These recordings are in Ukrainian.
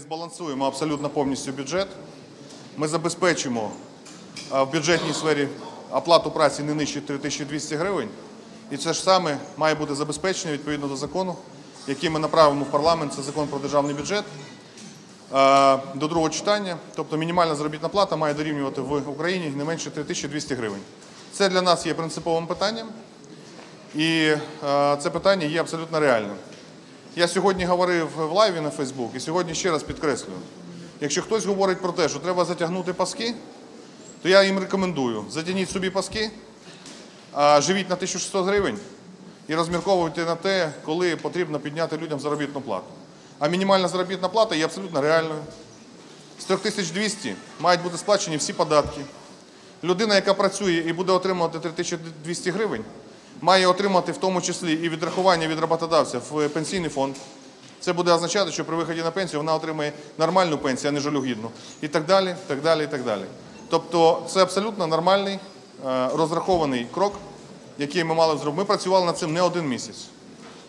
збалансуємо абсолютно повністю бюджет. Ми забезпечимо в бюджетній сфері оплату праці не нижче 3200 гривень. І це ж саме має бути забезпечено відповідно до закону, який ми направимо в парламент. Це закон про державний бюджет до другого читання. Тобто мінімальна заробітна плата має дорівнювати в Україні не менше 3200 гривень. Це для нас є принциповим питанням, і це питання є абсолютно реальним. Я сьогодні говорив в лайві на Фейсбук і сьогодні ще раз підкреслюю. Якщо хтось говорить про те, що треба затягнути паски, то я їм рекомендую: затягніть собі паски, живіть на 1600 гривень і розмірковуйте на те, коли потрібно підняти людям заробітну плату. А мінімальна заробітна плата є абсолютно реальною. З 3200 мають бути сплачені всі податки. Людина, яка працює і буде отримувати 3200 гривень, має отримати в тому числі і відрахування від роботодавця в пенсійний фонд. Це буде означати, що при виході на пенсію вона отримає нормальну пенсію, а не жалюгідну. І так далі, так далі, і так далі. Тобто це абсолютно нормальний, е, розрахований крок, який ми мали зробити. Ми працювали над цим не один місяць.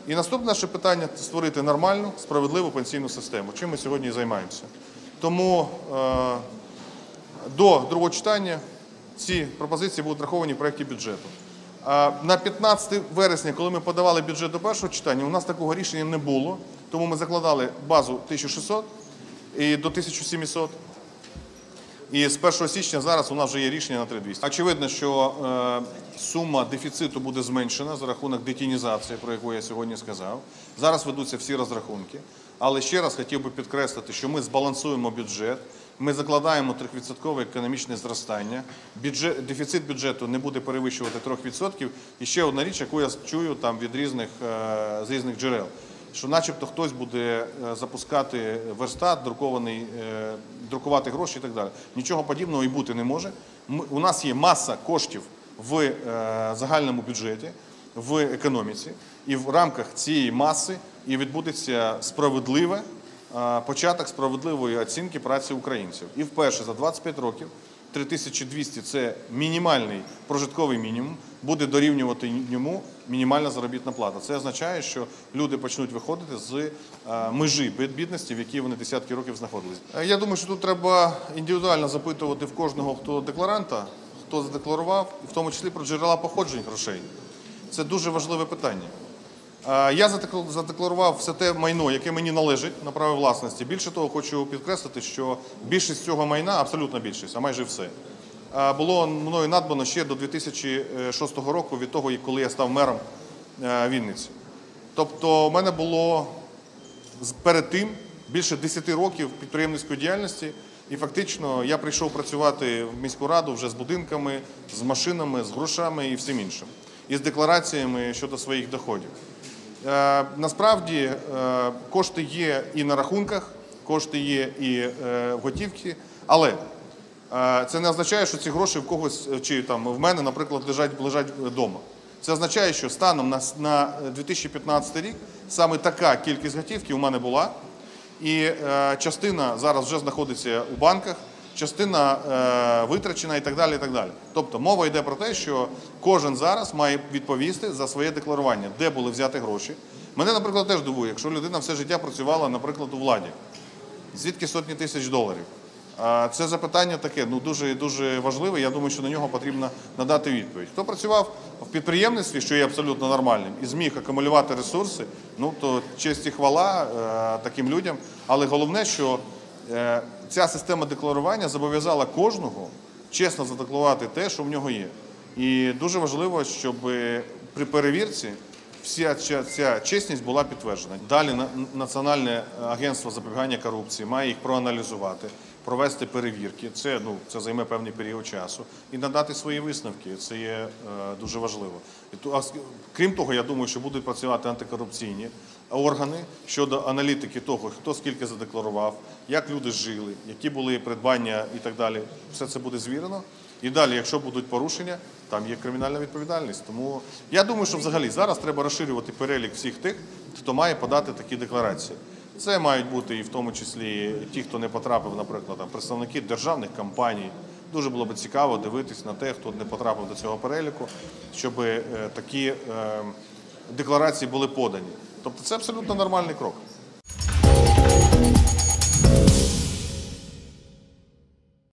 І наступне наше питання створити нормальну, справедливу пенсійну систему, чим ми сьогодні і займаємося. Тому е, до другого читання ці пропозиції будуть враховані в проєкті бюджету. На 15 вересня, коли ми подавали бюджет до першого читання, у нас такого рішення не було, тому ми закладали базу 1600 і до 1700. І з 1 січня зараз у нас вже є рішення на 3200. Очевидно, що е, сума дефіциту буде зменшена за рахунок детінізації, про яку я сьогодні сказав. Зараз ведуться всі розрахунки. Але ще раз хотів би підкреслити, що ми збалансуємо бюджет, ми закладаємо 3% економічне зростання. Бюджет, дефіцит бюджету не буде перевищувати 3%. І ще одна річ, яку я чую там від різних, е, з різних джерел що начебто хтось буде е, запускати верстат, друкований, е, друкувати гроші і так далі. Нічого подібного і бути не може. У нас є маса коштів в загальному бюджеті, в економіці, і в рамках цієї маси і відбудеться справедливе початок справедливої оцінки праці українців. І вперше за 25 років 3200 – це мінімальний прожитковий мінімум, буде дорівнювати йому мінімальна заробітна плата. Це означає, що люди почнуть виходити з е, межі бідності, в якій вони десятки років знаходились. Е, Я думаю, що тут треба індивідуально запитувати в кожного, хто декларанта, хто задекларував, в тому числі про джерела походжень грошей. Це дуже важливе питання. Е, Я задекла- задекларував все те майно, яке мені належить на право власності. Більше того, хочу підкреслити, що більшість цього майна, абсолютна більшість, а майже все, е, було мною надбано ще до 2006 року, від того, коли я став мером е, Вінниці. Тобто, у мене було перед тим більше 10 років підприємницької діяльності, і фактично я прийшов працювати в міську раду вже з будинками, з машинами, з грошами і всім іншим, і з деклараціями щодо своїх доходів. Е, Насправді е, кошти є і на рахунках, кошти є і е, в готівці, але це не означає, що ці гроші в когось чи там в мене, наприклад, лежать лежать вдома. Це означає, що станом на, на 2015 рік саме така кількість готівки у мене була, і частина зараз вже знаходиться у банках, частина е, витрачена і так далі. І так далі. Тобто мова йде про те, що кожен зараз має відповісти за своє декларування, де були взяти гроші. Мене, наприклад, теж дивує, якщо людина все життя працювала, наприклад, у владі, звідки сотні тисяч доларів. Це запитання таке ну дуже дуже важливе. Я думаю, що на нього потрібно надати відповідь. Хто працював в підприємництві, що є абсолютно нормальним, і зміг акумулювати ресурси, ну то честь і хвала е, таким людям. Але головне, що ця система декларування зобов'язала кожного чесно задекларувати те, що в нього є. І дуже важливо, щоб при перевірці вся ця, чесність була підтверджена. Далі на- Національне агентство запобігання корупції має їх проаналізувати, провести перевірки. Це ну це займе певний період часу і надати свої висновки. Це є е, дуже важливо. І а крім того, я думаю, що будуть працювати антикорупційні органи щодо аналітики того, хто скільки задекларував, як люди жили, які були придбання і так далі. Все це буде звірено. І далі, якщо будуть порушення, там є кримінальна відповідальність. Тому я думаю, що взагалі зараз треба розширювати перелік всіх тих, хто має подати такі декларації. Це мають бути і в тому числі ті, хто не потрапив, наприклад, там, представники державних компаній. Дуже було б цікаво дивитись на те, хто не потрапив до цього переліку, щоб е, такі е, декларації були подані. Тобто це абсолютно нормальний крок.